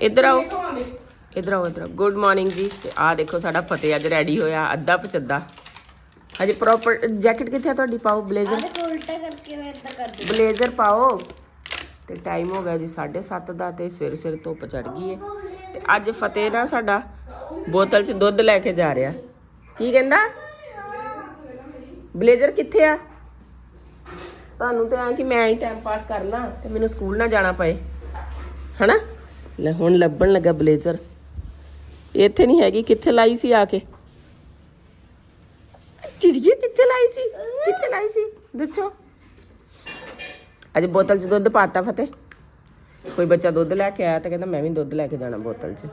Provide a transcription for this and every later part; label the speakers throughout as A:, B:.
A: ਇੱਧਰ ਆਓ। ਇੱਧਰ ਆਓ ਇੱਧਰ ਗੁੱਡ ਮਾਰਨਿੰਗ ਜੀ। ਤੇ ਆ ਦੇਖੋ ਸਾਡਾ ਫਤਿਹ ਅੱਜ ਰੈਡੀ ਹੋਇਆ ਅੱਧਾ ਪਚੱਦਾ। ਹਜੇ ਪ੍ਰੋਪਰ ਜੈਕਟ ਕਿੱਥੇ ਆ ਤੁਹਾਡੀ? ਪਾਓ ਬਲੇਜ਼ਰ
B: ਉਲਟਾ ਕਰਕੇ ਮੈਂ ਇਦਾਂ ਕਰ ਦੂੰ
A: ਬਲੇਜ਼ਰ ਪਾਓ। ਤੇ ਟਾਈਮ ਹੋ ਗਿਆ ਜੀ 7:30 ਦਾ ਤੇ ਸਵੇਰ ਸਵੇਰ ਧੁੱਪ ਚੜ ਗਈ ਹੈ ਤੇ ਅੱਜ ਫਤਿਹ ਨਾ ਸਾਡਾ ਬੋਤਲ 'ਚ ਦੁੱਧ ਲੈ ਕੇ ਜਾ ਰਿਹਾ। ਕੀ ਕਹਿੰਦਾ? ਬਲੇਜ਼ਰ ਕਿੱਥੇ ਆ? ਤੁਹਾਨੂੰ ਤੇ ਆ ਕਿ ਮੈਂ ਹੀ ਟਾਈਮ ਪਾਸ ਕਰਨਾ ਤੇ ਮੈਨੂੰ ਸਕੂਲ ਨਾ ਜਾਣਾ ਪਏ। ਹਨਾ? ਲੈ ਹੁਣ ਲੱਭਣ ਲੱਗਾ ਬਲੇਜ਼ਰ। ਇੱਥੇ ਨਹੀਂ ਹੈਗੀ, ਕਿੱਥੇ ਲਾਈ ਸੀ ਆ ਕੇ? ਚਿੜੀਏ ਕਿੱਥੇ ਲਾਈ ਸੀ? ਕਿੱਥੇ ਲਾਈ ਸੀ? ਦੱਸੋ। ਅੱਜ ਬੋਤਲ 'ਚ ਦੁੱਧ ਪਾਤਾ ਫਤਿਹ। ਕੋਈ ਬੱਚਾ ਦੁੱਧ ਲੈ ਕੇ ਆਇਆ ਤੇ ਕਹਿੰਦਾ ਮੈਂ ਵੀ ਦੁੱਧ ਲੈ ਕੇ ਜਾਣਾ ਬੋਤਲ 'ਚ।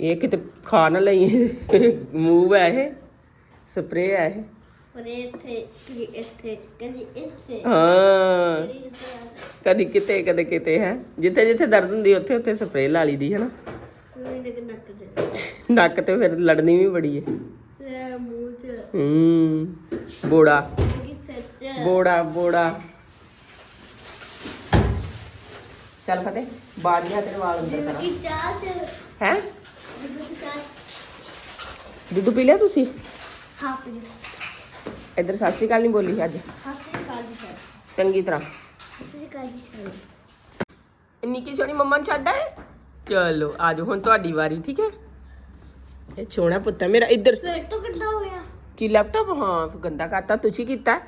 A: ਇਹ ਕਿਤੇ ਖਾ ਨਾ ਲਈ ਮੂਵ ਹੈ ਇਹ ਸਪਰੇ ਹੈ ਇਹ।
B: ਪਰ ਇੱਥੇ ਕਦੀ ਇੱਥੇ ਕਦੀ ਇੱਥੇ
A: ਹਾਂ।
B: ਕਦੀ ਇੱਥੇ
A: ਕਦੀ ਕਿਤੇ ਕਦੇ ਕਿਤੇ ਹੈ। ਜਿੱਥੇ ਜਿੱਥੇ ਦਰਦ ਹੁੰਦੀ ਉੱਥੇ ਉੱਥੇ ਸਪਰੇ ਲਾ ਲਈਦੀ ਹੈ ਨਾ
B: ਮੇਰੇ ਦੇ ਨੱਕ ਤੇ।
A: ਨੱਕ ਤੇ ਫਿਰ ਲੜਨੀ ਵੀ ਬੜੀ ਹੈ
B: ਤੇ ਮੂੰਹ ਚ।
A: ਹੂੰ ਬੋੜਾ।
B: ਕਿ ਸੱਚ।
A: ਬੋੜਾ ਬੋੜਾ। ਚੱਲ ਫਤਿਹ ਬਾੜੀਆਂ ਤੇਰੇ ਵਾਲ ਅੰਦਰ ਕਰਾਂ।
B: ਕਿ ਚਾਹ ਚ।
A: ਹੈ?
B: ਦੁੱਧ ਦੀ ਚਾਹ
A: ਦੁੱਧ ਪੀ ਲਿਆ ਤੁਸੀਂ?
B: ਹਾਂ ਪੀ
A: ਇੱਧਰ ਸਤਿ ਸ਼੍ਰੀ ਅਕਾਲ ਨਹੀਂ ਬੋਲੀ ਅੱਜ? ਚੰਗੀ ਤਰ੍ਹਾਂ।
B: ਹਾਸੇ ਕਾਲ
A: ਮੰਮਾ ਨੂੰ ਛੱਡ ਆਏ? ਚਲੋ ਆਜੋ ਹੁਣ ਤੁਹਾਡੀ ਵਾਰੀ, ਠੀਕ ਹੈ? ਇਹ ਛੋਣਾ ਪੁੱਤ ਮੇਰਾ, ਇੱਧਰ। ਕੀ ਲੈਪਟਾਪ ਹਾਂ, ਗੰਦਾ ਕਰਤਾ, ਤੁਸੀਂ ਕੀਤਾ?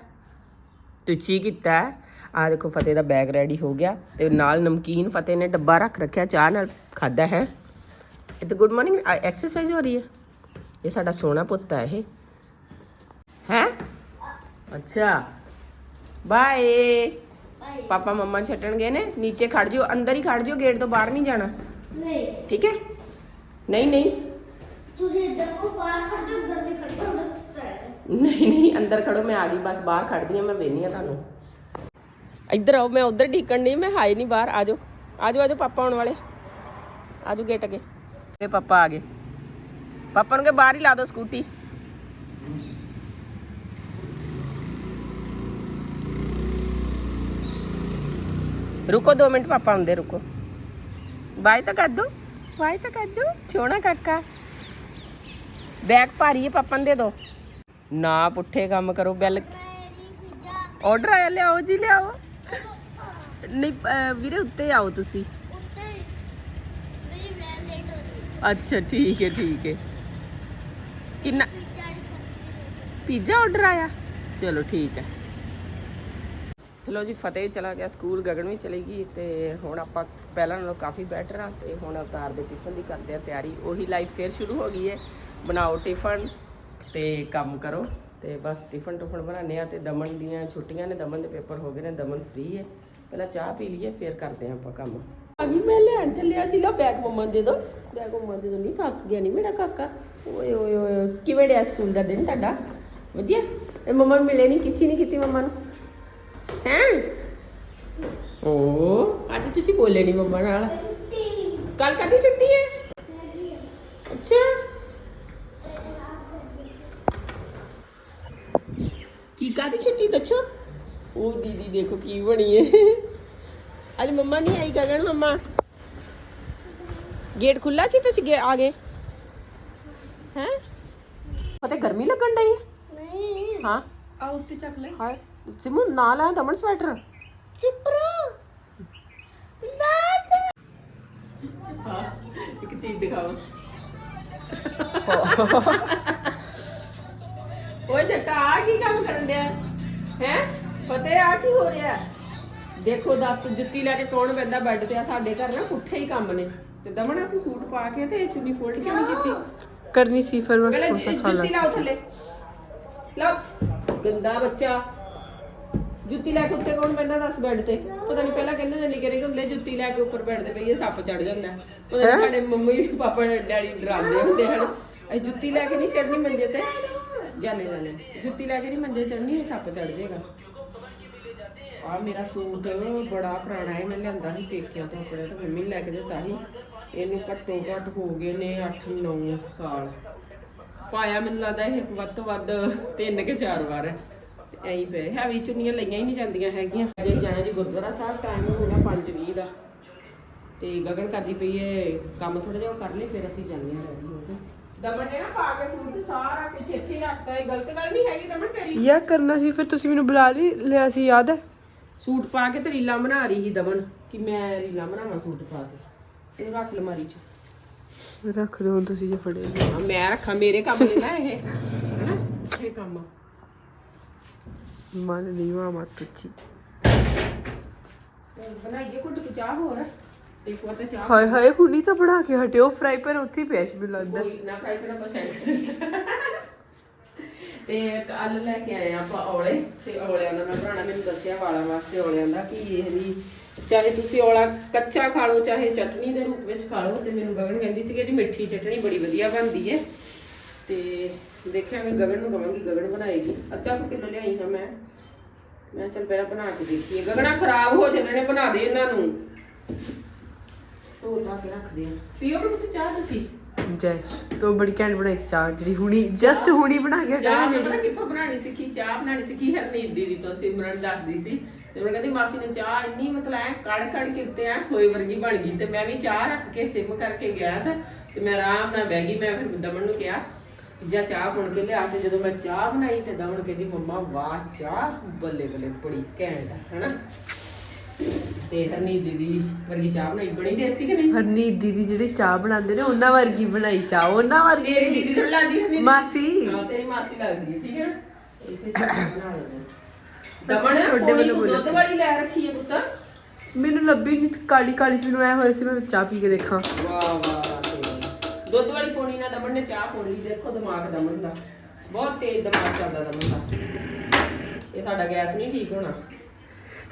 A: ਤੁਸੀਂ ਕੀਤਾ? ਆ ਦੇਖੋ, ਫਤਿਹ ਦਾ ਬੈਗ ਰੈਡੀ ਹੋ ਗਿਆ ਤੇ ਨਾਲ ਨਮਕੀਨ ਫਤਿਹ ਨੇ ਡੱਬਾ ਰੱਖ ਰੱਖਿਆ, ਚਾਹ ਨਾਲ ਖਾਦਾ ਹੈ। ਇਹ ਤਾਂ ਗੁੱਡ ਮਾਰਨਿੰਗ ਐਕਸਰਸਾਈਜ਼ ਹੋ ਰਹੀ ਹੈ। ਇਹ ਸਾਡਾ ਸੋਹਣਾ ਪੁੱਤ ਹੈ ਇਹ। ਅੱਛਾ ਬਾਏ ਪਾਪਾ ਮੰਮਾ ਛੱਡਣ ਗਏ ਨੇ ਨੀਚੇ ਖੜ ਜਿਓ ਅੰਦਰ ਹੀ ਖੜ ਜਿਓ ਗੇਟ ਤੋਂ ਬਾਹਰ ਨਹੀਂ ਜਾਣਾ
B: ਨਹੀਂ
A: ਠੀਕ ਹੈ ਨਹੀਂ ਨਹੀਂ
B: ਤੁਸੀਂ ਇੱਧਰ ਕੋ ਬਾਹਰ ਖੜ ਜਾਓ ਅੰਦਰ ਨਹੀਂ ਖੜ ਜਾਓ ਅੰਦਰ
A: ਨਹੀਂ ਨਹੀਂ ਅੰਦਰ ਖੜੋ ਮੈਂ ਆ ਗਈ ਬਸ ਬਾਹਰ ਖੜਦੀ ਆ ਮੈਂ ਵੇਨੀ ਆ ਤੁਹਾਨੂੰ ਇੱਧਰ ਆਓ ਮੈਂ ਉਧਰ ਢੀਕਣ ਨਹੀਂ ਮੈਂ ਹਾਏ ਨਹੀਂ ਬਾਹਰ ਆਜੋ ਆਜੋ ਆਜੋ ਪਾਪਾ ਆਉਣ ਵਾਲੇ ਆਜੋ ਗੇਟ ਅੱਗੇ ਇਹ ਪਾਪਾ ਆ ਰੁਕੋ 2 ਮਿੰਟ ਪਾਪਾ ਆਉਂਦੇ ਰੁਕੋ। ਬਾਈ ਤਾਂ ਕਰ ਦੋ ਬਾਈ ਤਾਂ ਕਰ ਦੋ ਛੋਣਾ ਕਾਕਾ। ਬੈਗ ਭਾਰੀ ਹੈ ਪਾਪਾ ਨੂੰ ਦੇ ਦੋ। ਨਾ ਪੁੱਠੇ ਕੰਮ ਕਰੋ ਬੈਲ। ਆਰਡਰ ਆਇਆ ਲਿਆਓ ਜੀ ਲਿਆਓ। ਨਹੀਂ ਅਹ ਵੀਰੇ ਉੱਤੇ ਆਓ ਤੁਸੀਂ। ਅੱਛਾ ਠੀਕ ਹੈ ਠੀਕ ਹੈ। ਕਿੰਨਾ
B: ਪੀਜ਼ਾ
A: ਆਰਡਰ ਆਇਆ? ਚਲੋ ਠੀਕ ਹੈ। ਚਲੋ ਜੀ, ਫਤਿਹ ਚਲਾ ਗਿਆ, ਸਕੂਲ ਗਗਨ ਵੀ ਚਲੀ ਗਈ ਤੇ ਹੁਣ ਆਪਾਂ ਪਹਿਲਾਂ ਨਾਲੋਂ ਕਾਫੀ ਬੈਟਰ ਆ ਤੇ ਹੁਣ ਅਵਤਾਰ ਦੇ ਟਿਫਨ ਦੀ ਕਰਦੇ ਆ ਤਿਆਰੀ। ਉਹੀ ਲਾਈਫ ਫੇਰ ਸ਼ੁਰੂ ਹੋ ਗਈ ਹੈ। ਬਣਾਓ ਟਿਫਨ ਤੇ ਕੰਮ ਕਰੋ ਤੇ ਬਸ ਟਿਫਨ ਟੁਫਨ ਬਣਾਉਂਦੇ ਆ ਤੇ ਦਮਨ ਦੀਆਂ ਛੁੱਟੀਆਂ ਨੇ, ਦਮਨ ਦੇ ਪੇਪਰ ਹੋ ਗਏ ਨੇ, ਦਮਨ ਫ੍ਰੀ ਹੈ। ਪਹਿਲਾਂ ਚਾਹ ਪੀ ਲਈਏ, ਫੇਰ ਕਰਦੇ ਆ ਆਪਾਂ ਕੰਮ। ਆ ਮੈਂ ਲੈਣ ਚੱਲਿਆ ਸੀ ਲਾ ਬੈਗ ਮੰਮਾ ਦੇ ਦੋ ਬੈਗ ਮੰਮਾ ਦੇ ਦੋ ਨਹੀਂ ਕਾਕ ਗਿਆ ਨਹੀਂ ਮੇਰਾ ਕਾਕਾ। ਓਏ ਓਏ ਓਏ, ਕਿਵੇਂ ਡਿਆ ਸਕੂਲ ਦਾ ਦਿਨ ਤੁਹਾਡਾ? ਵਧੀਆ? ਇਹ ਮੰਮਾ ਨੂੰ ਮਿਲੇ ਨਹੀਂ ਕਿਸੇ ਨਹੀਂ ਕੀਤੀ ਮੰਮਾ ਨੂੰ? ਹੈ ਓ ਅੱਜ ਤੁਸੀਂ ਬੋਲੇ ਨਹੀਂ ਮੰਮਾ ਨਾਲ ਕੱਲ ਕਦੀ ਛੁੱਟੀ ਹੈ ਅੱਛਾ ਕੀ ਕਾਦੀ ਛੁੱਟੀ ਦੱਸੋ ਉਹ ਦੀਦੀ ਦੇਖੋ ਕੀ ਬਣੀ ਹੈ ਅੱਜ ਮੰਮਾ ਨਹੀਂ ਆਈ ਗਗਨ ਮੰਮਾ ਗੇਟ ਖੁੱਲਾ ਸੀ ਤੁਸੀਂ ਗੇ ਆ ਗਏ ਹੈ ਪਤਾ ਗਰਮੀ ਲੱਗਣ ਡਈ ਹੈ
B: ਨਹੀਂ
A: ਹਾਂ
C: ਆ ਉੱਤੇ ਚੱਕ ਲੈ
A: ਹਾਏ ਸਿਮੂ ਨਾਲ ਆ ਦਮਨ ਸਵੈਟਰ?
B: ਚੁੱਪ ਰਹੋ ਦਾਦ
A: ਹਾਂ ਇੱਕ ਚੀਜ਼ ਦਿਖਾਓ। ਓਏ ਜੱਟਾ ਆ ਕੀ ਕੰਮ ਕਰਨ ਡਿਆ? ਹੈ? ਪਤਾ ਆ ਕੀ ਹੋ ਰਿਹਾ? ਦੇਖੋ ਦੱਸ ਜੁੱਤੀ ਲੈ ਕੇ ਕੌਣ ਬੈੰਦਾ ਬੈੱਡ ਤੇ ਆ ਸਾਡੇ ਘਰ ਨਾ ਪੁੱਠੇ ਹੀ ਕੰਮ ਨੇ। ਤੇ ਦਮਣਾ ਤੂੰ ਸੂਟ ਪਾ ਕੇ ਤੇ ਇਹ ਚੁੰਨੀ ਫੋਲਡ ਕਿਉਂ ਨਹੀਂ ਕੀਤੀ?
C: ਕਰਨੀ ਸੀ ਫਿਰ ਬਸ
A: ਪਹਿਲਾਂ ਜੁੱਤੀ ਲਾਓ ਥੱਲੇ। ਲਾਓ। ਗੰਦਾ ਬੱਚਾ। ਜੁੱਤੀ ਲੈ ਕੇ ਉੱਤੇ ਕੌਣ ਪੈਂਦਾ ਦੱਸ ਬੈੱਡ ਤੇ? ਪਤਾ ਨਹੀਂ ਪਹਿਲਾਂ ਕਹਿੰਦੇ ਨੇ ਨਿੱਕੇ ਨਿੱਕੇ ਹੁੰਦੇ ਜੁੱਤੀ ਲੈ ਕੇ ਉੱਪਰ ਤੇ ਪਈਏ ਸੱਪ ਚੜ ਜਾਂਦਾ। ਪਤਾ ਨਹੀਂ ਸਾਡੇ ਮੰਮੀ ਪਾਪਾ ਡੈਡੀ ਡਰਾਉਂਦੇ ਹੁੰਦੇ ਹਨ। ਇਹ ਜੁੱਤੀ ਲੈ ਕੇ ਨਹੀਂ ਚੜਨੀ ਮੰਜੇ ਤੇ? ਜਾਣੇ ਜਾਣੇ ਜੁੱਤੀ ਲੈ ਕੇ ਨਹੀਂ ਮੰਜੇ ਚੜਨੀ ਸੱਪ ਚੜ ਜਾਏਗਾ ਆ ਮੇਰਾ ਸੂਟ ਬੜਾ ਪੁਰਾਣਾ ਹੈ ਮੈਂ ਲਿਆਂਦਾ ਸੀ ਪੇਕਿਆਂ ਤੋਂ ਆਪਣੇ ਤੇ ਮੰਮੀ ਨੇ ਲੈ ਕੇ ਦਿੱਤਾ ਸੀ। ਇਹਨੂੰ ਘੱਟੋ ਘੱਟ ਹੋ ਗਏ ਨੇ 8-9 ਸਾਲ। ਪਾਇਆ ਮੈਨੂੰ ਲੱਗਦਾ ਇਹ ਵੱਧ ਤੋਂ ਵੱਧ ਤਿੰਨ ਕਿ ਚਾਰ ਵਾਰ। ਹੈ ਤੇ ਐਂ ਹੀ ਪਏ। ਹੈਵੀ ਚੁੰਨੀਆਂ ਲਈਆਂ ਹੀ ਨਹੀਂ ਜਾਂਦੀਆਂ ਹੈਗੀਆਂ। ਅਜੇ ਜਾਣਾ ਜੀ ਗੁਰਦੁਆਰਾ ਸਾਹਿਬ ਟਾਈਮ ਹੋਣਾ 5:20 ਦਾ। ਤੇ ਗਗਨ ਕਰਦੀ ਪਈ ਏ ਕੰਮ ਥੋੜਾ ਜਿਹਾ ਉਹ ਕਰ ਲਈ ਫਿਰ ਅਸੀਂ ਜਾਂਦੇ ਹਾਂ ਰੈਡੀ ਹੋ ਕੇ। ਦਮਨ ਨੇ ਨਾ ਪਾ ਕੇ ਸੂਟ ਤੇ ਸਾਰਾ ਕੁਝ ਇੱਥੇ ਹੀ ਰੱਖਤਾ ਇਹ ਗਲਤ ਗੱਲ ਨਹੀਂ ਹੈਗੀ ਦਮਨ ਤੇਰੀ?
C: ਯਾ ਕਰਨਾ ਸੀ ਫਿਰ ਤੁਸੀਂ ਮੈਨੂੰ ਬੁਲਾ ਲਈ ਲਿਆ ਸੀ ਯਾਦ ਹੈ?
A: ਸੂਟ ਪਾ ਕੇ ਤੇ ਰੀਲਾਂ ਬਣਾ ਰਹੀ ਸੀ ਦਮਨ ਕਿ ਮੈਂ ਰੀਲਾਂ ਬਣਾਵਾਂ ਸੂਟ ਪਾ ਕੇ। ਇਹਨੂੰ ਰੱਖ ਲਮਾਰੀ 'ਚ।
C: ਰੱਖ ਦੋ ਹੁਣ ਤੁਸੀਂ ਜੇ ਫੜੇ।
A: ਹਾਂ, ਮੈਂ ਰੱਖਾਂ ਮੇਰੇ ਕੰਮ ਨੇ ਨਾ ਇਹ। ਹੈਨਾ ਇਹ ਕੰਮ ਆ।
C: ਮਨ ਨਹੀਂ ਵਾ ਮਤ ਤੁੱਚੀ
A: ਤੇ ਬਣਾਈਏ ਘੁੱਟ ਕੇ ਚਾਹ ਹੋਰ ਇੱਕ ਵਾਰ ਤਾਂ ਚਾਹ
C: ਹਾਏ ਹਾਏ ਹੁਣੀ ਤਾਂ ਬਣਾ ਕੇ ਹਟਿਓ ਫਰਾਈ ਪੈਨ ਉੱਥੇ ਹੀ ਪਿਆ ਸੀ ਮੈਨੂੰ ਲੱਗਦਾ।
A: ਕੋਈ ਨਾ ਫਰਾਈ ਪੈਨ ਆਪਾਂ ਸੈਂਡ ਕਰ ਤੇ ਕੱਲ ਲੈ ਕੇ ਆਏ ਆਪਾਂ ਔਲੇ ਤੇ ਔਲਿਆਂ ਦਾ ਮੈਂ ਬਣਾਉਣਾ ਮੈਨੂੰ ਦੱਸਿਆ ਵਾਲਾਂ ਵਾਸਤੇ ਔਲਿਆਂ ਦਾ ਕਿ ਇਹਦੀ ਚਾਹੇ ਤੁਸੀਂ ਔਲਾ ਕੱਚਾ ਖਾ ਲਓ ਚਾਹੇ ਚਟਨੀ ਦੇ ਰੂਪ ਵਿੱਚ ਖਾ ਲਓ ਤੇ ਮੈਨੂੰ ਗਗਨ ਕਹਿੰਦੀ ਸੀ ਕਿ ਇਹਦੀ ਮਿੱਠੀ ਚਟਨੀ ਬੜੀ ਵਧੀਆ ਬਣਦੀ ਹੈ। ਤੇ ਦੇਖਾਂਗੇ ਗਗਨ ਨੂੰ ਕਵਾਂਗੀ ਗਗਨ ਬਣਾਏਗੀ। ਅੱਧਾ ਕੁ ਕਿਲੋ ਲਿਆਈ ਹਾਂ ਮੈਂ। ਮੈਂ ਚੱਲ ਪਹਿਲਾਂ ਬਣਾ ਕੇ ਦੇਖੀਏ। ਗਗਨਾ ਖਰਾਬ ਹੋ ਜਾਂਦੇ ਨੇ ਬਣਾ ਦੇ ਇਹਨਾਂ ਨੂੰ। ਧੋ ਧਾ ਕੇ ਰੱਖਦੇ ਆ। ਪੀਓਗੇ ਪੁੱਤ ਚਾਹ ਤੁਸੀਂ?
C: ਜੈਸ ਤੋਂ ਬੜੀ ਘੈਂਟ ਬਣਾਈ ਸੀ ਚਾਹ ਜਿਹੜੀ ਹੁਣੀ ਜਸਟ ਹੁਣੀ ਬਣਾ ਕੇ
A: ਚਾਹ ਮੈਂ ਪਤਾ ਕਿੱਥੋਂ ਬਣਾਣੀ ਸਿੱਖੀ? ਚਾਹ ਬਣਾਣੀ ਸਿੱਖੀ ਹਰਨੀਤ ਦੀਦੀ ਤੋਂ ਸਿਮਰਨ ਦੱਸਦੀ ਸੀ। ਤੇ ਮੈਂ ਕਹਿੰਦੀ ਮਾਸੀ ਨੇ ਚਾਹ ਇੰਨੀ ਮਤਲਬ ਐ ਕੜ ਕੜ ਕੇ ਉੱਤੇ ਐ ਖੋਏ ਵਰਗੀ ਬਣ ਗਈ। ਤੇ ਮੈਂ ਵੀ ਚਾਹ ਰੱਖ ਕੇ ਸਿਮ ਕਰਕੇ ਗੈਸ ਤੇ ਮੈਂ ਆਰਾਮ ਨਾਲ ਬਹਿ ਗਈ। ਮੈਂ ਫਿਰ ਦਮਨ ਨੂੰ ਕਿਹਾ ਜਾਂ ਚਾਹ ਬਣ ਕੇ ਲਿਆ ਤੇ ਜਦੋਂ ਮੈਂ ਚਾਹ ਬਣਾਈ ਤੇ ਦਮਨ ਕਹਿੰਦੀ ਮੰਮਾ ਵਾਹ ਚਾਹ ਬੱਲੇ ਬੱਲੇ ਬੜੀ ਘੈਂਟ ਆ ਹਨਾ? ਤੇ ਹਰਨੀਤ ਦੀਦੀ ਵਰਗੀ ਚਾਹ ਬਣਾਈ ਬੜੀ ਟੇਸਟੀ ਕਿ ਨਹੀਂ?
C: ਹਰਨੀ ਦੀਦੀ ਜਿਹੜੇ ਚਾਹ ਬਣਾਉਂਦੇ ਨੇ ਉਹਨਾਂ ਵਰਗੀ ਬਣਾਈ ਚਾਹ ਉਹਨਾਂ ਵਰਗੀ।
A: ਤੇਰੀ ਦੀਦੀ ਥੋੜੀ ਲੱਗਦੀ ਹਰਨੀਤ
C: ਮਾਸੀ।
A: ਹਾਂ ਤੇਰੀ ਮਾਸੀ ਲੱਗਦੀ ਹੈ ਠੀਕ ਹੈ ਨਾ? ਇਸੇ ਚਾਹ ਬਣਾ ਲੈਣਾ ਦਮਨ
C: ਤੁਹਾਡੇ ਵੱਲੋਂ
A: ਦੁੱਧ ਵਾਲੀ ਲੈ ਰੱਖੀ ਹੈ ਪੁੱਤ।
C: ਮੈਨੂੰ ਲੱਭੀ ਨਹੀਂ ਕਾਲੀ ਕਾਲੀ ਚ ਮੈਨੂੰ ਐ ਹੋਇਆ ਸੀ ਮੈਂ ਚਾਹ ਪੀ ਕੇ ਦੇਖਾਂ।
A: ਵਾਹ ਵਾਹ ਦੁੱਧ ਵਾਲੀ ਪੋਣੀ ਨਾਲ ਦਮਨ ਨੇ ਚਾਹ ਪੋਣ ਦੇਖੋ ਦਿਮਾਗ ਦਮਨ ਦਾ। ਬਹੁਤ ਤੇਜ਼ ਦਿਮਾਗ ਚੱਲਦਾ ਦਮਨ ਦਾ। ਇਹ ਸਾਡਾ ਗੈਸ ਨਹੀਂ ਠੀਕ ਹੋਣਾ।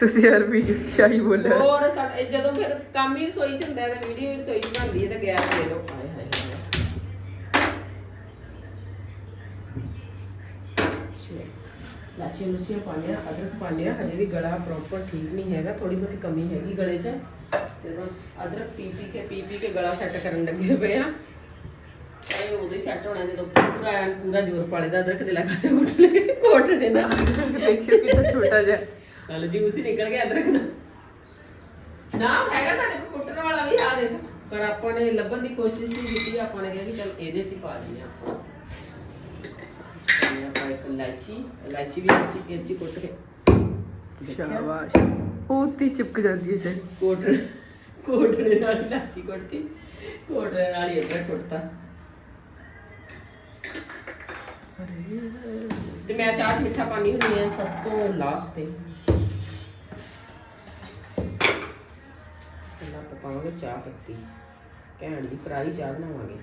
C: ਤੁਸੀਂ ਹਰ ਵੀਡੀਓ ਚ ਆਈ ਬੋਲਿਆ।
A: ਹੋਰ ਸਾਡਾ ਜਦੋਂ ਫਿਰ ਕੰਮ ਹੀ ਰਸੋਈ ਚ ਹੁੰਦਾ ਤੇ ਵੀਡੀਓ ਵੀ ਰਸੋਈ ਚ ਬਣਦੀ ਹੈ ਤੇ ਗੈਸ ਦੇ ਲੋ ਹਾਏ ਹਾਏ ਲਾਚੀ ਲੁਚੀਆਂ ਪਾਉਂਦੇ ਆ ਅਦਰਕ ਪਾਉਂਦੇ ਆ ਹਜੇ ਵੀ ਗਲਾ ਪ੍ਰੋਪਰ ਠੀਕ ਨਹੀਂ ਹੈਗਾ ਥੋੜੀ ਬਹੁਤੀ ਕਮੀ ਹੈਗੀ ਗਲੇ 'ਚ। ਤੇ ਬਸ ਅਦਰਕ ਪੀ ਪੀ ਕੇ ਪੀ ਪੀ ਕੇ ਗਲਾ ਸੈੱਟ ਕਰਨ ਲੱਗੇ ਪਏ ਆ। ਇਹ ਉਦੋਂ ਹੀ ਸੈੱਟ ਹੋਣਾ ਜਦੋਂ ਪੂਰਾ ਐਨ ਪੂਰਾ ਜ਼ੋਰ ਪਾਲੇ ਦਾ ਅਦਰਕ ਦੇ ਲਗਾ ਤੇ ਉੱਠ ਲੈ ਕੋਟ ਦੇ ਨਾ।
C: ਦੇਖਿਓ ਕਿੰਨਾ ਛੋਟਾ ਜਿਹਾ।
A: ਨਾਲ ਜੂਸ ਹੀ ਨਿਕਲ ਗਿਆ ਅਦਰਕ ਦਾ ਨਾ ਹੈਗਾ ਸਾਡੇ ਕੋਲ ਕੁੱਟਣ ਵਾਲਾ ਵੀ ਆ ਦੇਖ। ਪਰ ਆਪਾਂ ਨੇ ਲੱਭਣ ਦੀ ਕੋਸ਼ਿਸ਼ ਨਹੀਂ ਕੀਤੀ ਆਪਾਂ ਨੇ ਕਿਹਾ ਕਿ ਚਲ ਇਹਦੇ 'ਚ ਹੀ ਪਾ ਦਿੰਦੇ ਆਪਾਂ। ਪਾਉਂਦੇ ਆਪਾਂ ਇੱਕ ਇਲਾਇਚੀ ਇਲਾਇਚੀ ਵੀ ਇੱਚ ਇੱਚ ਕੁੱਟ ਕੇ?
C: ਸ਼ਾਬਾਸ਼। ਉਹ ਉੱਤੇ ਹੀ ਚਿਪਕ ਜਾਂਦੀ ਹੈ ਚਾਹੀ
A: ਕੋਟ ਕੋਟੜੇ ਨਾਲ ਇਲਾਇਚੀ ਕੁੱਟ ਕੇ ਕੋਟੜੇ ਨਾਲ ਹੀ ਅਦਰਕ ਕੁੱਟਤਾ। ਤੇ ਮੈਂ ਚਾਹ 'ਚ ਮਿੱਠਾ ਪਾਣੀ ਹੁੰਦੀ ਹੈ ਸਭ ਤੋਂ ਲਾਸਟ ਤੇ। ਪਹਿਲਾਂ ਆਪਾਂ ਪਾਵਾਂਗੇ ਚਾਹ ਪੱਤੀ। ਘੈਂਟ ਦੀ ਕਰਾਰੀ ਚਾਹ ਬਣਾਵਾਂਗੇ।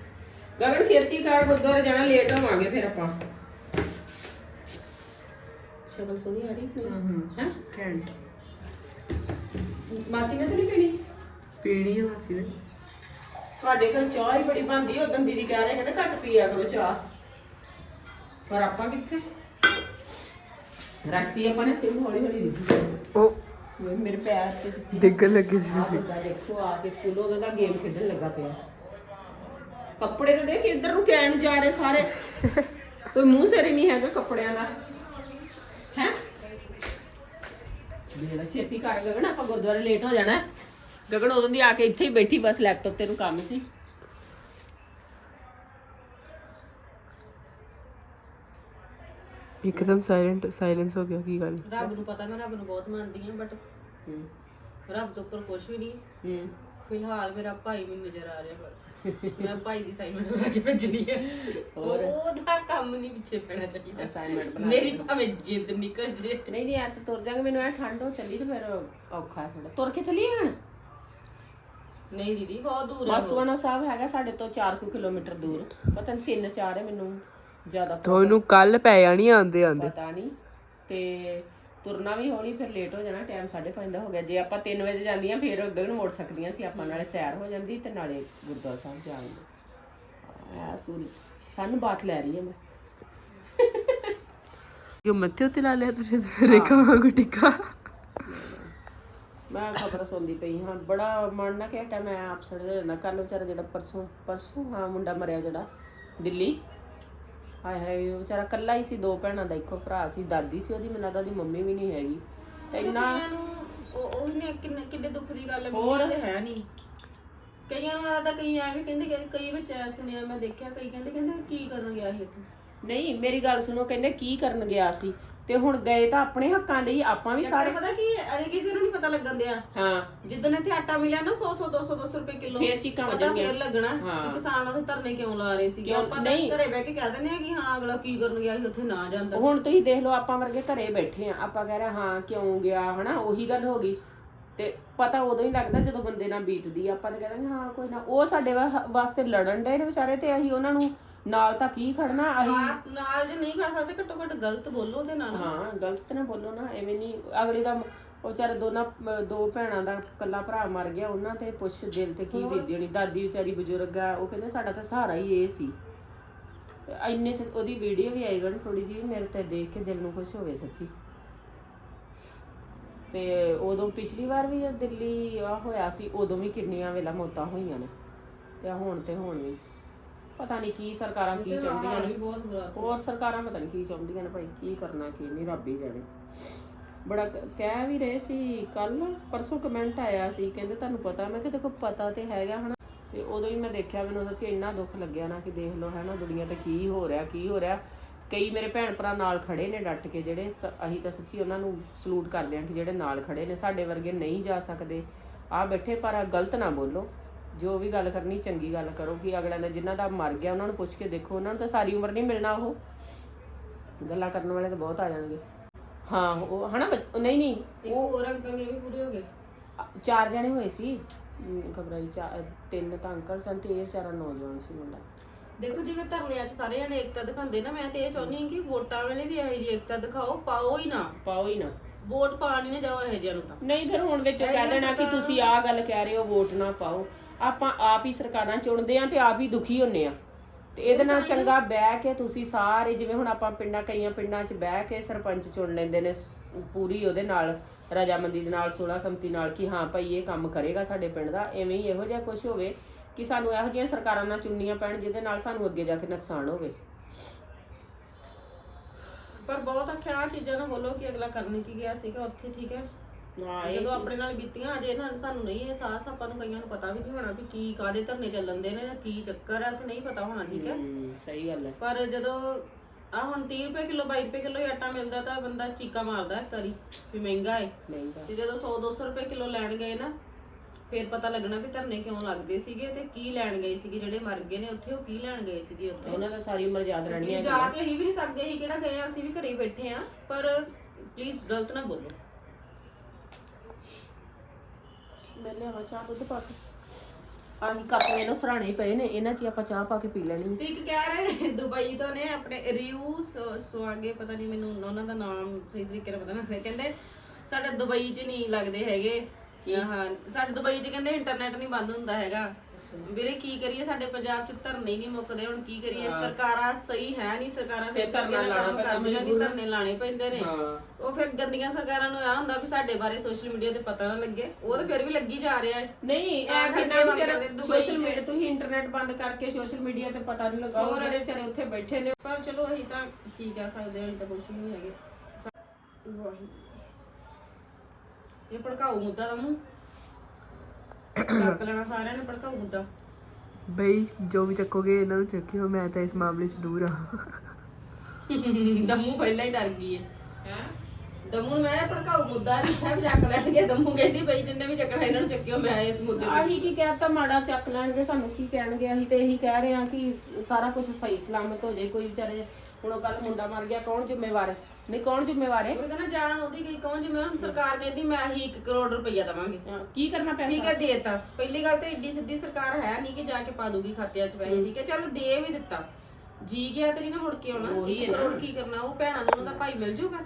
A: ਗਗਨ ਛੇਤੀ ਕਰ ਗੁਰਦੁਆਰੇ ਜਾਣਾ ਲੇਟ ਹੋਵਾਂਗੇ ਫਿਰ ਆਪਾਂ। ਸ਼ਕਲ ਸੋਹਣੀ ਆ ਰਹੀ ਕਿ ਨਹੀਂ? ਹੈ?
C: ਘੈਂਟ।
A: ਮਾਸੀ ਨੇ ਤਾਂ ਨਹੀਂ ਪੀਣੀ?
C: ਪੀਣੀ ਹੈ ਮਾਸੀ ਨੇ।
A: ਸਾਡੇ ਘਰ ਚਾਹ ਹੀ ਬੜੀ ਬਣਦੀ ਉਦੋਂ ਦੀਦੀ ਕਹਿ ਰਹੇ ਕਹਿੰਦੇ ਘੱਟ ਪੀਆ ਕਰੋ ਚਾਹ। ਪਰ ਆਪਾਂ ਕਿੱਥੇ? ਰੱਖਤੀ ਆਪਾਂ ਨੇ ਸਿਮ ਹੌਲੀ ਹੌਲੀ ਦਿੱਤੀ
C: ਉਹ
A: ਓਏ ਮੇਰੇ ਪੈਰ ਤੇ ਜੁੱਤੀ
C: ਡਿੱਗਣ ਲੱਗੇ ਸੀ।
A: ਆ
C: ਤੁਸੀਂ
A: ਬੰਦਾ ਦੇਖੋ ਆ ਕੇ ਸਕੂਲੋਂ ਉਹਦਾ ਦਾ ਗੇਮ ਖੇਡਣ ਲੱਗਾ ਪਿਆ। ਕੱਪੜੇ ਤਾਂ ਦੇਖ ਇੱਧਰ ਨੂੰ ਨੂੰ ਜਾ ਰਹੇ ਸਾਰੇ। ਕੋਈ ਮੂੰਹ ਸਿਰ ਹੀ ਨਹੀਂ ਹੈਗਾ ਕੱਪੜਿਆਂ ਦਾ। ਹੈ? ਜਿਹੜਾ ਛੇਤੀ ਕਰ ਗਗਨ ਆਪਾਂ ਗੁਰਦੁਆਰੇ ਲੇਟ ਹੋ ਜਾਣਾ। ਹੈ। ਗਗਨ ਉਦੋਂ ਦੀ ਆ ਕੇ ਇੱਥੇ ਹੀ ਬੈਠੀ ਬਸ ਲੈਪਟਾਪ ਤੇ ਨੂੰ ਕੰਮ ਸੀ।
C: ਇੱਕਦਮ ਸਾਇਲੈਂਟ ਸਾਇਲੈਂਸ ਹੋ ਗਿਆ ਕੀ ਗੱਲ?
D: ਰੱਬ ਨੂੰ ਪਤਾ ਮੈਂ ਰੱਬ ਨੂੰ ਬਹੁਤ ਮੰਨਦੀ ਹਾਂ ਬਟ
A: ਹੂੰ।
D: ਰੱਬ ਤੋਂ ਉੱਪਰ ਕੁਝ ਵੀ ਨਹੀਂ।
A: ਹੂੰ।
D: ਫਿਲਹਾਲ ਮੇਰਾ ਭਾਈ ਮੈਨੂੰ ਨਜ਼ਰ ਆ ਰਿਹਾ ਬਸ। ਮੈਂ ਭਾਈ ਦੀ ਅਸਾਈਨਮੈਂਟ ਬਣਾ ਕੇ ਭੇਜਣੀ ਹੈ। ਉਹਦਾ ਕੰਮ ਨਹੀਂ ਪਿੱਛੇ ਪੈਣਾ ਚਾਹੀਦਾ।
A: ਅਸਾਈਨਮੈਂਟ ਬਣਾ
D: ਮੇਰੀ ਭਾਵੇਂ ਜਿੱਦ ਨਿਕਲ ਜੇ।
A: ਨਹੀਂ ਨਹੀਂ ਐ ਤਾਂ ਤੁਰ ਜਾਾਂਗੇ ਮੈਨੂੰ ਐ ਠੰਡ ਹੋ ਚੱਲੀ ਤੇ ਫਿਰ ਔਖਾ ਥੋੜਾ ਤੁਰ ਕੇ ਚੱਲੀਏ ਹੁਣ?
D: ਨਹੀਂ ਦੀਦੀ ਬਹੁਤ ਦੂਰ ਹੈ
A: ਮਸਵਾਨਾ ਸਾਹਿਬ ਹੈਗਾ ਸਾਡੇ ਤੋਂ 4 ਕਿਲੋਮੀਟਰ ਦੂਰ। ਪਤਾ ਨਹੀਂ 3 4 ਹੈ ਮੈਨੂੰ। ਜ਼ਿਆਦਾ
C: ਤੁਹਾਨੂੰ ਕੱਲ ਪੈ ਜਾਣੀ ਆਂਦੇ ਆਂਦੇ
A: ਪਤਾ ਨਹੀਂ ਤੇ ਤੁਰਨਾ ਵੀ ਹੌਲੀ ਫਿਰ ਲੇਟ ਹੋ ਜਾਣਾ ਟਾਈਮ 5:30 ਦਾ ਹੋ ਗਿਆ। ਜੇ ਆਪਾਂ 3 ਵਜੇ ਜਾਂਦੀਆਂ ਫਿਰ ਗਗਨ ਮੋੜ ਸਕਦੀਆਂ ਸੀ ਆਪਾਂ ਨਾਲੇ ਸੈਰ ਹੋ ਜਾਂਦੀ ਤੇ ਨਾਲੇ ਗੁਰਦੁਆਰਾ ਸਾਹਿਬ ਜਾਵਾਂਗੇ ਆ ਸੂਰਜ ਸਨ ਬਾਤ ਲੈ ਰਹੀ ਹੈ ਮੈਂ।
C: ਜੋ ਮੱਥੇ ਉੱਤੇ ਲਾ ਲਿਆ ਤੁਸੀਂ? ਰੇਖਾ ਵਾਂਗੂ ਟਿੱਕਾ।
A: ਮੈਂ ਖਬਰ ਸੁਣਦੀ ਪਈ ਹਾਂ। ਬੜਾ ਮਨ ਨਾ ਕਿ ਟਾਈਮ ਮੈਂ ਅਪਸੈਟ ਹੋ ਜਾਂਦਾ ਕੱਲ ਵਿਚਾਰਾ ਜਿਹੜਾ ਪਰਸੋਂ ਪਰਸੋਂ? ਹਾਂ ਮੁੰਡਾ ਮਰਿਆ ਜਿਹੜਾ। ਦਿੱਲੀ? ਹਾਏ ਹਾਏ ਉਹ ਵਿਚਾਰਾ ਕੱਲਾ ਹੀ ਸੀ ਦੋ ਭੈਣਾਂ ਦਾ ਇੱਕੋ ਭਰਾ ਸੀ ਦਾਦੀ ਸੀ ਉਹਦੀ ਮੈਨੂੰ ਲੱਗਦਾ ਉਹਦੀ ਮੰਮੀ ਵੀ ਨਹੀਂ ਹੈਗੀ। ਤੇ ਇੰਨਾ
D: ਕਈਆਂ ਨੂੰ ਉਹ ਉਹ ਨੇ ਕਿੰਨੇ ਕਿੰਨੇ ਦੁੱਖ ਦੀ ਗੱਲ ਹੈ
A: ਹੋਰ?
D: ਮੰਮੀ ਤੇ ਹੈ ਨਹੀਂ। ਕਈਆਂ ਨੂੰ ਤਾਂ ਕਈ ਐਵੇਂ ਕਹਿੰਦੇ ਕਿ ਕਈ ਵਿੱਚ ਐ ਸੁਣਿਆ ਮੈਂ ਦੇਖਿਆ ਕਈ ਕਹਿੰਦੇ ਕਹਿੰਦੇ ਕੀ ਕਰਨ ਗਿਆ ਸੀ ਉੱਥੇ
A: ਨਹੀਂ ਮੇਰੀ ਗੱਲ ਸੁਣੋ ਕਹਿੰਦੇ ਕੀ ਕਰਨ ਗਿਆ ਸੀ? ਤੇ ਹੁਣ ਗਏ ਤਾਂ ਆਪਣੇ ਹੱਕਾਂ ਲਈ ਆਪਾਂ ਵੀ
D: ਸਾਰੇ ਪਤਾ ਕੀ ਅਜੇ ਕਿਸੇ ਨੂੰ ਨਹੀਂ ਪਤਾ ਲੱਗਣ ਦਿਆ।
A: ਹਾਂ।
D: ਜਿੱਦਣ ਇੱਥੇ ਆਟਾ ਮਿਲਿਆ ਨਾ 100 100 200 200 ਰੁਪਏ ਕਿਲੋ।
A: ਫੇਰ ਚੀਕਾਂ
D: ਪਤਾ
A: ਵੱਜਣਗੀਆਂ।
D: ਫੇਰ ਲੱਗਣਾ
A: ਹਾਂ।
D: ਵੀ ਕਿਸਾਨ ਉੱਥੇ ਧਰਨੇ ਕਿਉਂ ਲਾ ਰਹੇ
A: ਕਿਉਂ?
D: ਆਪਾਂ ਤਾਂ
A: ਨਹੀਂ।
D: ਘਰੇ ਬਹਿ ਕੇ ਕਹਿ ਦਿੰਦੇ ਆ ਕਿ ਹਾਂ ਅਗਲਾ ਕੀ ਕਰਨ ਗਿਆ ਸੀ ਉੱਥੇ ਨਾ ਜਾਂਦਾ।
A: ਹੁਣ ਤੁਸੀਂ ਦੇਖ ਲਓ ਆਪਾਂ ਵਰਗੇ ਘਰੇ ਬੈਠੇ ਆ ਆਪਾਂ ਕਹਿ ਰਹੇ ਹਾਂ ਕਿਉਂ ਗਿਆ ਹਨਾ? ਉਹੀ ਗੱਲ ਹੋ ਗਈ। ਤੇ ਪਤਾ ਉਦੋਂ ਹੀ ਲੱਗਦਾ ਜਦੋਂ ਬੰਦੇ ਨਾਲ ਬੀਤਦੀ ਆ। ਆਪਾਂ ਤਾਂ ਕਹਿੰਦੇ ਹਾਂ ਕੋਈ ਨਾ। ਉਹ ਸਾਡੇ ਵਾ- ਵਾਸਤੇ ਲੜਨ ਦੇ ਨੇ ਵਿਚਾਰੇ ਤੇ ਅਸੀਂ ਉਹਨਾਂ ਨੂੰ ਨਾਲ ਤਾਂ ਕੀ ਖੜਨਾ ਅਸੀਂ
D: ਸਾਥ ਨਾਲ ਜੇ ਨਹੀਂ ਖੜ ਸਕਦੇ ਘੱਟੋ ਘੱਟ ਗਲਤ ਬੋਲੋ ਉਹਦੇ ਨਾਲ।
A: ਹਾਂ ਗਲਤ ਤਾਂ ਨਾ ਬੋਲੋ ਨਾ ਐਵੇਂ ਨਹੀਂ ਅਗਲੀ ਦਾ ਉਹ ਵਿਚਾਰੇ ਦੋਨਾਂ ਦੋ ਭੈਣਾਂ ਦਾ ਕੱਲਾ ਭਰਾ ਮਰ ਗਿਆ ਉਹਨਾਂ ਤੇ ਪੁੱਛ ਦਿਲ ਤੇ ਕੀ ਬੀਤੀ ਹੋਣੀ। ਦਾਦੀ ਵਿਚਾਰੀ ਬਜ਼ੁਰਗ ਆ ਉਹ ਕਹਿੰਦੇ ਸਾਡਾ ਤਾਂ ਸਹਾਰਾ ਹੀ ਇਹ ਸੀ। ਤੇ ਇੰਨੇ ਉਹਦੀ ਵੀਡੀਓ ਵੀ ਆਈ ਗਣ ਥੋੜੀ ਜਿਹੀ ਮੇਰੇ ਤੇ ਦੇਖ ਕੇ ਦਿਲ ਨੂੰ ਖੁਸ਼ ਹੋਵੇ ਸੱਚੀ। ਤੇ ਉਦੋਂ ਪਿਛਲੀ ਵਾਰ ਵੀ ਜਦ ਦਿੱਲੀ ਆ ਹੋਇਆ ਸੀ ਉਦੋਂ ਵੀ ਕਿੰਨੀਆਂ ਵੇਲਾ ਮੌਤਾਂ ਹੋਈਆਂ ਨੇ ਤੇ ਹੁਣ ਤੇ ਹੁਣ ਵੀ। ਪਤਾ ਨਹੀਂ ਕੀ ਸਰਕਾਰਾਂ ਕੀ ਚਾਹੁੰਦੀਆਂ ਨੇ।
D: ਵੀ ਬਹੁਤ ਬੁਰਾ
A: ਹੋਰ ਸਰਕਾਰਾਂ ਪਤਾ ਨਹੀਂ ਕੀ ਚਾਹੁੰਦੀਆਂ ਨੇ ਭਾਈ ਕੀ ਕਰਨਾ ਕੀ ਨਹੀਂ ਰੱਬ ਹੀ ਜਾਣੇ। ਬੜਾ ਕ- ਕਹਿ ਵੀ ਰਹੇ ਸੀ ਕੱਲ ਪਰਸੋਂ ਕਮੈਂਟ ਆਇਆ ਸੀ ਕਹਿੰਦੇ ਤੁਹਾਨੂੰ ਪਤਾ ਮੈਂ ਕਿ ਦੇਖੋ ਪਤਾ ਤੇ ਹੈਗਾ ਹਨਾ। ਤੇ ਉਦੋਂ ਹੀ ਮੈਂ ਦੇਖਿਆ ਮੈਨੂੰ ਉਹਦੇ 'ਚ ਇੰਨਾ ਦੁੱਖ ਲੱਗਿਆ ਨਾ ਕਿ ਦੇਖ ਲਓ ਹੈ ਨਾ ਦੁਨੀਆ ਤੇ ਕੀ ਹੋ ਰਿਹਾ ਕੀ ਹੋ ਰਿਹਾ। ਕਈ ਮੇਰੇ ਭੈਣ ਭਰਾ ਨਾਲ ਖੜੇ ਨੇ ਡਟ ਕੇ ਜਿਹੜੇ ਸ- ਅਸੀਂ ਤਾਂ ਸੱਚੀ ਉਹਨਾਂ ਨੂੰ ਸਲੂਟ ਕਰਦੇ ਹਾਂ ਕਿ ਜਿਹੜੇ ਨਾਲ ਖੜੇ ਨੇ ਸਾਡੇ ਵਰਗੇ ਨਹੀਂ ਜਾ ਸਕਦੇ। ਆ ਬੈਠੇ ਪਰ ਗਲਤ ਨਾ ਬੋਲੋ। ਜੋ ਵੀ ਗੱਲ ਕਰਨੀ ਚੰਗੀ ਗੱਲ ਕਰੋ ਕਿ ਅਗਲਿਆਂ ਦਾ ਜਿਨ੍ਹਾਂ ਦਾ ਮਰ ਗਿਆ ਉਹਨਾਂ ਨੂੰ ਪੁੱਛ ਕੇ ਦੇਖੋ ਉਹਨਾਂ ਨੂੰ ਤਾਂ ਸਾਰੀ ਉਮਰ ਨਹੀਂ ਮਿਲਣਾ ਉਹ। ਗੱਲਾਂ ਕਰਨ ਵਾਲੇ ਤਾਂ ਬਹੁਤ ਆ ਜਾਣਗੇ। ਹਾਂ ਉਹ ਹਨਾ ਬੱਚ- ਨਹੀਂ ਨਹੀਂ
D: ਇੱਕ ਹੋਰ ਅੰਕਲ ਨੇ ਵੀ ਪੂਰੇ ਹੋ ਗਏ?
A: ਅ- ਚਾਰ ਜਣੇ ਹੋਏ ਸੀ। ਘਬਰਾਈ ਚਾਰ ਤਿੰਨ ਤਾਂ ਅੰਕਲ ਸਨ ਤੇ ਇਹ ਵਿਚਾਰਾ ਨੌਜਵਾਨ ਸੀ ਮੁੰਡਾ।
D: ਦੇਖੋ ਜਿਵੇਂ ਧਰਨਿਆਂ 'ਚ ਸਾਰੇ ਜਣੇ ਏਕਤਾ ਦਿਖਾਉਂਦੇ ਨਾ ਮੈਂ ਤੇ ਇਹ ਚਾਹੁੰਦੀ ਹਾਂ ਕਿ ਵੋਟਾਂ ਵੇਲੇ ਵੀ ਇਹੋ ਜਿਹੀ ਏਕਤਾ ਦਿਖਾਓ ਪਾਓ ਹੀ ਨਾ।
A: ਪਾਓ ਹੀ ਨਾ।
D: ਵੋਟ ਪਾਣੀ ਨਾ ਜਾਓ ਇਹੋ ਜਿਹਿਆਂ ਨੂੰ ਤਾਂ।
A: ਨਹੀਂ ਫਿਰ ਹੁਣ ਵਿੱਚ ਕਹਿ ਦੇਣਾ ਕਿ ਤੁਸੀਂ ਆਹ ਗੱਲ ਕਹਿ ਰਹੇ ਹੋ ਵੋਟ ਨਾ ਪਾਓ। ਆਪਾਂ ਆਪ ਹੀ ਸਰਕਾਰਾਂ ਚੁਣਦੇ ਆ ਤੇ ਆਪ ਹੀ ਦੁਖੀ ਹੁੰਨੇ ਆ। ਤੇ ਇਹਦੇ ਨਾਲ ਚੰਗਾ ਬਹਿ ਕੇ ਤੁਸੀਂ ਸਾਰੇ ਜਿਵੇਂ ਹੁਣ ਆਪਾਂ ਪਿੰਡਾਂ ਕਈਆਂ ਪਿੰਡਾਂ 'ਚ ਬਹਿ ਕੇ ਸਰਪੰਚ ਚੁਣ ਲੈਂਦੇ ਨੇ ਸ- ਪੂਰੀ ਉਹਦੇ ਨਾਲ ਰਜਾਮੰਦੀ ਦੇ ਨਾਲ 16 ਸੰਮਤੀ ਨਾਲ ਕਿ ਹਾਂ ਭਾਈ ਇਹ ਕੰਮ ਕਰੇਗਾ ਸਾਡੇ ਪਿੰਡ ਦਾ ਐਵੇਂ ਹੀ ਇਹੋ ਜਿਹਾ ਕੁਝ ਹੋਵੇ ਕਿ ਸਾਨੂੰ ਇਹੋ ਜਿਹੀਆਂ ਸਰਕਾਰਾਂ ਨਾਲ ਚੁਣਨੀਆਂ ਪੈਣ ਜਿਹਦੇ ਨਾਲ ਸਾਨੂੰ ਅੱਗੇ ਜਾ ਕੇ ਨੁਕਸਾਨ ਹੋਵੇ।
D: ਪਰ ਬਹੁਤ ਆਖਿਆ ਆਹ ਚੀਜ਼ਾਂ ਨਾ ਬੋਲੋ ਕਿ ਅਗਲਾ ਕਰਨ ਕੀ ਗਿਆ ਸੀਗਾ ਉੱਥੇ ਠੀਕ ਹੈ।
A: ਹਾਂ
D: ਜਦੋਂ ਆਪਣੇ ਨਾਲ ਬੀਤੀਆਂ ਅਜੇ ਨਾ ਸਾਨੂੰ ਨਹੀਂ ਅਹਿਸਾਸ ਆਪਾਂ ਨੂੰ ਕਈਆਂ ਨੂੰ ਪਤਾ ਵੀ ਨਹੀਂ ਹੋਣਾ ਵੀ ਕੀ ਕਾਦੇ ਧਰਨੇ ਚੱਲਣ ਦੇ ਨੇ ਕੀ ਚੱਕਰ ਆ ਤੇ ਨਹੀਂ ਪਤਾ ਹੋਣਾ ਠੀਕ ਹੈ?
A: ਹਮ, ਸਹੀ ਗੱਲ ਹੈ।
D: ਪਰ ਜਦੋਂ ਆ ਹੁਣ 30 ਰੁਪਏ ਕਿਲੋ 22 ਰੁਪਏ ਕਿਲੋ ਹੀ ਆਟਾ ਮਿਲਦਾ ਤਾਂ ਬੰਦਾ ਚੀਕਾ ਮਾਰਦਾ ਇੱਕ ਵਾਰੀ ਵੀ ਮਹਿੰਗਾ ਏ।
A: ਮਹਿੰਗਾ।
D: ਤੇ ਜਦੋਂ 100 200 ਰੁਪਏ ਕਿਲੋ ਲੈਣ ਗਏ ਨਾ ਫਿਰ ਪਤਾ ਲੱਗਣਾ ਵੀ ਧਰਨੇ ਕਿਉਂ ਲੱਗਦੇ ਸੀਗੇ ਤੇ ਕੀ ਲੈਣ ਗਏ ਸੀਗੇ ਜਿਹੜੇ ਮਰ ਗਏ ਨੇ ਉੱਥੇ ਉਹ ਕੀ ਲੈਣ ਗਏ ਸੀਗੇ ਉੱਥੇ?
A: ਉਹਨਾਂ ਦਾ ਸਾਰੀ ਉਮਰ ਯਾਦ ਰਹਿਣੀ ਹੈ
D: ਜਾ ਤੇ ਅਸੀਂ ਵੀ ਨਹੀਂ ਸਕਦੇ ਅਸੀਂ ਕਿਹੜਾ ਗਏ ਆ ਅਸੀਂ ਵੀ ਘਰੇ ਹੀ ਬੈਠੇ ਆ ਪਰ ਪਲੀਜ਼ ਗਲਤ ਨਾ ਬੋਲੋ।
A: ਮੈਂ ਲਿਆਵਾਂ ਚਾਹ ਦੁੱਧ ਪਾ ਕੇ। ਆਹੀ ਕੱਪ ਇਹਨੂੰ ਸਰਾਣੇ ਪਏ ਨੇ ਇਹਨਾਂ 'ਚ ਹੀ ਆਪਾਂ ਚਾਹ ਪਾ ਕੇ ਪੀ ਲੈਣੀ ਹੈ।
D: ਤੇ ਇੱਕ ਕਹਿ ਰਹੇ ਦੁਬਈ ਤੋਂ ਨੇ ਆਪਣੇ ਰਿਊ ਪਤਾ ਨਹੀਂ ਮੈਨੂੰ ਉਹਨਾਂ ਦਾ ਨਾਮ ਸਹੀ ਤਰੀਕੇ ਨਾਲ ਪਤਾ ਨਾ ਕਹਿੰਦੇ ਸਾਡੇ ਦੁਬਈ 'ਚ ਨਹੀਂ ਲੱਗਦੇ ਹੈਗੇ। ਹਾਂ ਸਾਡੇ ਦੁਬਈ 'ਚ ਕਹਿੰਦੇ ਇੰਟਰਨੈਟ ਨਹੀਂ ਬੰਦ ਹੁੰਦਾ ਹੈਗਾ। ਵੀਰੇ ਕੀ ਕਰੀਏ ਸਾਡੇ ਪੰਜਾਬ 'ਚ ਧਰਨੇ ਹੀ ਨਹੀਂ ਮੁੱਕਦੇ ਹੁਣ ਕੀ ਕਰੀਏ? ਸਰਕਾਰਾਂ ਸਹੀ ਹੈ ਨਹੀਂ ਸਰਕਾਰਾਂ ਸੇ ਧਰਨਾ ਲਾਣਾ ਪੈਂਦਾ ਨਹੀਂ ਧਰਨੇ ਲਾਣੇ ਪੈਂਦੇ ਨੇ।
A: ਹਾਂ।
D: ਉਹ ਫਿਰ ਗੰਦੀਆਂ ਸਰਕਾਰਾਂ ਨੂੰ ਆ ਹੁੰਦਾ ਵੀ ਸਾਡੇ ਬਾਰੇ ਸੋਸ਼ਲ ਮੀਡੀਆ ਤੇ ਪਤਾ ਨਾ ਲੱਗੇ। ਉਹ ਤਾਂ ਫਿਰ ਵੀ ਲੱਗੀ ਜਾ ਰਿਹਾ ਹੈ।
A: ਨਹੀਂ ਇਹ ਕਿੰਨੇ ਵਿਚਾਰੇ ਸੋਸ਼ਲ ਮੀਡੀਆ ਤੁਸੀਂ ਇੰਟਰਨੈਟ ਬੰਦ ਕਰਕੇ ਸੋਸ਼ਲ ਮੀਡੀਆ ਤੇ ਪਤਾ ਨਹੀਂ ਲੱਗਾ ਉਹ ਜਿਹੜੇ ਵਿਚਾਰੇ ਉੱਥੇ ਬੈਠੇ ਨੇ।
D: ਪਰ ਚਲੋ ਅਸੀਂ ਤਾਂ ਕੀ ਕਹਿ ਸਕਦੇ ਹਾਂ ਅਸੀਂ ਤਾਂ ਕੁਝ ਨਹੀਂ ਹੈਗੇ। ਇਹ ਭੜਕਾਊ ਮੁੱਦਾ ਦਾ ਮੂੰਹ। ਚੱਕ ਲੈਣਾ ਸਾਰਿਆਂ ਨੇ ਭੜਕਾਊ ਮੁੱਦਾ।
C: ਬਈ ਜੋ ਵੀ ਚੱਕੋਗੇ ਇਹਨਾਂ ਨੂੰ ਚੱਕਿਓ ਮੈਂ ਤਾਂ ਇਸ ਮਾਮਲੇ 'ਚ ਦੂਰ ਆ
D: ਦਮੂ ਪਹਿਲਾਂ ਹੀ ਡਰ ਗਈ ਹੈ। ਦਮੂ ਨੂੰ ਮੈਂ ਭੜਕਾਊ ਮੁੱਦਾ ਨਹੀਂ ਹੈ ਚੱਕ ਲੈਣਗੇ ਦਮੂ ਕਹਿੰਦੀ ਬਈ ਜਿੰਨੇ ਵੀ ਚੱਕਣਾ ਇਹਨਾਂ ਨੂੰ ਚੱਕਿਓ ਮੈਂ ਇਸ ਮੁੱਦੇ ਤੇ।
A: ਆਹੀ ਕੀ ਕਹਿਤਾ ਮਾੜਾ ਚੱਕ ਲੈਣਗੇ ਸਾਨੂੰ ਕੀ ਕਹਿਣਗੇ? ਅਸੀਂ ਤੇ ਇਹੀ ਕਹਿ ਰਹੇ ਹਾਂ ਕਿ ਸਾਰਾ ਕੁਝ ਸਹੀ ਸਲਾਮਤ ਹੋ ਜਾਏ। ਕੋਈ ਵਿਚਾਰੇ ਹੁਣ ਉਹ ਕੱਲ ਮੁੰਡਾ ਮਰ ਗਿਆ ਕੌਣ ਜ਼ਿੰਮੇਵਾਰ ਹੈ? ਨਹੀਂ ਕੌਣ ਜ਼ਿੰਮੇਵਾਰ ਹੈ?
D: ਉਹ ਕਹਿੰਦਾ ਜਾਨ ਉਹਦੀ ਗਈ ਕੌਣ ਜਿਵੇਂ ਹੁਣ ਸਰਕਾਰ ਕਹਿੰਦੀ ਮੈਂ ਹੀ 1 ਕਰੋੜ ਰੁਪਈਆ ਦਵਾਂਗੇ।
A: ਹਾਂ, ਕੀ ਕਰਨਾ ਪੈਸਾ?
D: ਠੀਕ ਹੈ ਦੇਤਾ। ਪਹਿਲੀ ਗੱਲ ਤੇ ਏਡੀ ਸਿੱਧੀ ਸਰਕਾਰ ਹੈ ਨਹੀਂ ਕਿ ਜਾ ਕੇ ਪਾ ਦੂਗੀ ਖਾਤਿਆਂ 'ਚ ਪੈਸੇ ਠੀਕ ਹੈ ਚੱਲ ਦੇ ਵੀ ਦਿੱਤਾ। ਜੀ ਗਿਆ ਤੇ ਨਹੀਂ ਨਾ ਮੁੜ ਕੇ ਆਉਣਾ। 1 ਕਰੋੜ ਕੀ ਕਰਨਾ ਉਹ ਭੈਣਾਂ ਨੂੰ ਉਹਨਾਂ ਦਾ ਭਾਈ ਮਿਲ ਜੂਗਾ।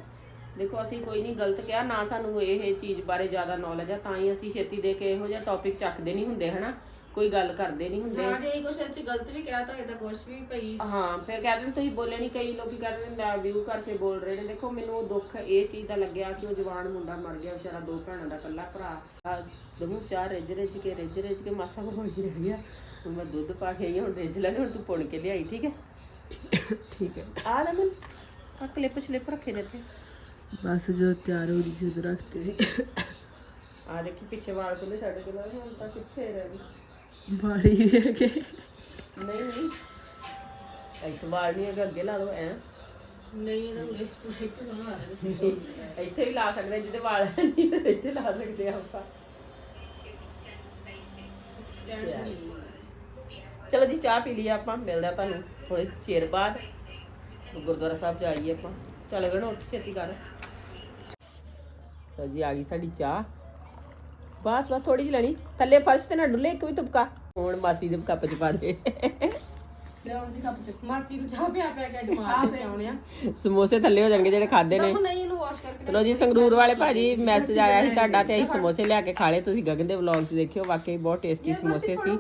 A: ਦੇਖੋ ਅਸੀਂ ਕੋਈ ਨਹੀਂ ਗਲਤ ਕਿਹਾ ਨਾ ਸਾਨੂੰ ਇਹ ਚੀਜ਼ ਬਾਰੇ ਜ਼ਿਆਦਾ ਨੌਲੇਜ ਆ ਤਾਂ ਹੀ ਅਸੀਂ ਛੇਤੀ ਦੇ ਕੇ ਇਹੋ ਜਿਹਾ ਟੌਪਿਕ ਚੱਕਦੇ ਨਹੀਂ ਹੁੰਦੇ ਹਨਾ? ਕੋਈ ਗੱਲ ਕਰਦੇ ਨਹੀਂ ਹੁੰਦੇ।
D: ਹਾਂ ਜੇ ਇਹ ਕੁਛ ਗਲਤ ਵੀ ਕਹਿ ਤਾ ਇਹਦਾ ਕੁਛ ਵੀ ਭਈ
A: ਹਾਂ ਫਿਰ ਕਹਿੰਦੇ ਨੇ ਤੁਸੀਂ ਬੋਲੇ ਨਹੀਂ ਕਈ ਲੋਕੀ ਕਹਿੰਦੇ ਨੇ ਲੈ ਵਿਊ ਕਰਕੇ ਬੋਲ ਰਹੇ ਨੇ। ਦੇਖੋ ਮੈਨੂੰ ਦੁੱਖ ਇਹ ਚੀਜ਼ ਦਾ ਲੱਗਿਆ ਕਿ ਉਹ ਜਵਾਨ ਮੁੰਡਾ ਮਰ ਗਿਆ ਵਿਚਾਰਾ ਦੋ ਭੈਣਾਂ ਦਾ ਇਕੱਲਾ ਭਰਾ। ਦਮੂ ਚਾਰ ਰਿੱਝ ਰਿੱਝ ਕੇ ਰਿੱਝ ਰਿੱਝ ਕੇ ਮਾਸਾ ਕੋ ਹੋਈ ਰਹਿ ਗਿਆ। ਹੁਣ ਮੈਂ ਦੁੱਧ ਪਾ ਕੇ ਆਈ ਹਾਂ, ਹੁਣ ਰਿੱਝ ਲੈਣੇ ਹੁਣ ਤੂੰ ਪੁਣ ਕੇ ਲਿਆਈ ਠੀਕ ਹੈ?
C: ਠੀਕ ਹੈ।
A: ਆ ਲੈ ਮਨ। ਆ ਕਲਿੱਪ ਸਲਿੱਪ ਰੱਖੇ ਨੇ ਇੱਥੇ।
C: ਬਸ ਜੋ ਤਿਆਰ ਹੋ ਰਹੀ ਸੀ ਉਦੋਂ ਰੱਖਤੇ ਸੀ।
A: ਆ ਦੇਖੀ ਪਿੱਛੇ ਵਾਲ ਖੁੱਲੇ ਛੱਡ ਕੇ ਲਾਏ ਹੁਣ ਤਾਂ ਕਿੱਥੇ ਰਹਿ ਗਈ।
C: ਬਾੜੀ ਦੇ ਕੇ
A: ਨਹੀਂ ਨਹੀਂ। ਇੱਥੇ ਵਾਲ ਨਹੀਂ ਹੈਗਾ ਅੱਗੇ ਲਾ ਲਓ ਐ।
D: ਨਹੀਂ ਇਹਦਾ ਉਰੇ ਇੱਕ
A: ਇੱਥੇ ਵੀ ਲਾ ਸਕਦੇ ਹਾਂ, ਜਿਹਦੇ ਵਾਲ ਨਹੀਂ ਇੱਥੇ ਲਾ ਸਕਦੇ ਆ ਆਪਾਂ। ਚਲੋ ਜੀ ਚਾਹ ਪੀ ਲਈ ਆਪਾਂ ਮਿਲਦੇ ਆ ਤੁਹਾਨੂੰ ਥੋੜੇ ਚਿਰ ਬਾਅਦ। ਗੁਰਦੁਆਰਾ ਸਾਹਿਬ ਜਾਈਏ ਆਪਾਂ। ਚੱਲ ਗਏ ਉੱਠ ਛੇਤੀ ਕਰ। ਲਓ ਜੀ ਆ ਗਈ ਸਾਡੀ ਚਾਹ। ਬਸ ਬਸ ਥੋੜੀ ਜਿਹੀ ਲੈਣੀ। ਥੱਲੇ ਫਰਸ਼ ਤੇ ਨਾ ਡੁੱਲੇ ਇੱਕ ਵੀ ਤੁਪਕਾ। ਹੁਣ ਮਾਸੀ ਦੇ ਕੱਪ ਚ ਪਾ ਦੇ।
D: ਲਿਆਉਣ ਸੀ ਕੱਪ ਚ ਮਾਸੀ ਨੂੰ ਚਾਹ ਪਿਆ ਪਿਆ ਕੇ ਅੱਜ ਮਾਰ ਦੇ ਕੇ ਆਉਣੇ ਆ।
A: ਸਮੋਸੇ ਥੱਲੇ ਹੋ ਜਾਣਗੇ ਜਿਹੜੇ ਖਾਦੇ ਨੇ।
D: ਉਹ ਨਹੀਂ ਇਹਨੂੰ ਵਾਸ਼ ਕਰਕੇ
A: ਚਲੋ ਜੀ ਸੰਗਰੂਰ ਵਾਲੇ ਭਾਜੀ ਮੈਸੇਜ ਆਇਆ ਸੀ ਤੁਹਾਡਾ ਤੇ ਅਸੀਂ ਸਮੋਸੇ ਲਿਆ ਕੇ ਖਾ ਲਏ। ਤੁਸੀਂ ਗਗਨ ਦੇ ਵਲੌਗ 'ਚ ਦੇਖਿਓ ਵਾਕਈ ਬਹੁਤ ਟੇਸਟੀ ਸਮੋਸੇ ਸੀ।